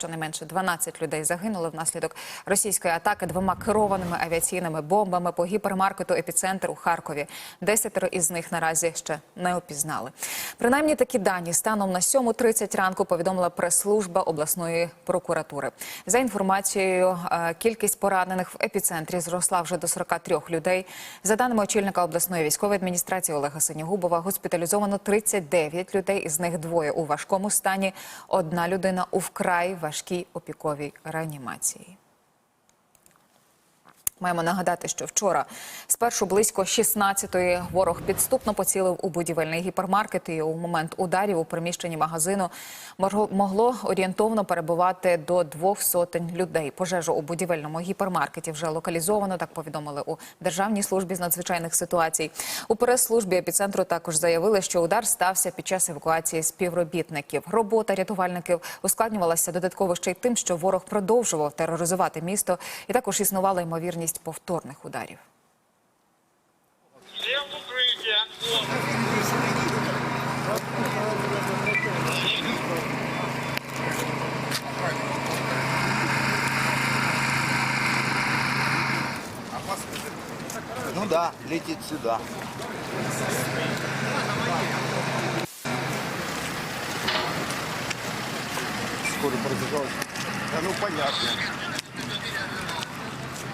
Щонайменше 12 людей загинули внаслідок російської атаки двома керованими авіаційними бомбами по гіпермаркету епіцентр у Харкові. Десятеро із них наразі ще не опізнали. Принаймні такі дані станом на 7.30 ранку повідомила прес-служба обласної прокуратури. За інформацією, е, кількість поранених в епіцентрі зросла вже до 43 людей. За даними очільника обласної військової адміністрації Олега Синігубова, госпіталізовано 39 людей, із них двоє у важкому стані. Одна людина у вкрай важкій опіковій реанімації. Маємо нагадати, що вчора спершу близько 16-ї ворог підступно поцілив у будівельний гіпермаркет. І у момент ударів у приміщенні магазину могло орієнтовно перебувати до двох сотень людей. Пожежу у будівельному гіпермаркеті вже локалізовано. Так повідомили у Державній службі з надзвичайних ситуацій. У прес-службі епіцентру також заявили, що удар стався під час евакуації співробітників. Робота рятувальників ускладнювалася додатково ще й тим, що ворог продовжував тероризувати місто, і також існувала ймовірність повторних ударів. Ну да, летит сюда. Скоро пробежал. Да ну понятно.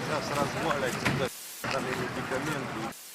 Развалится, да, дали медикаменты.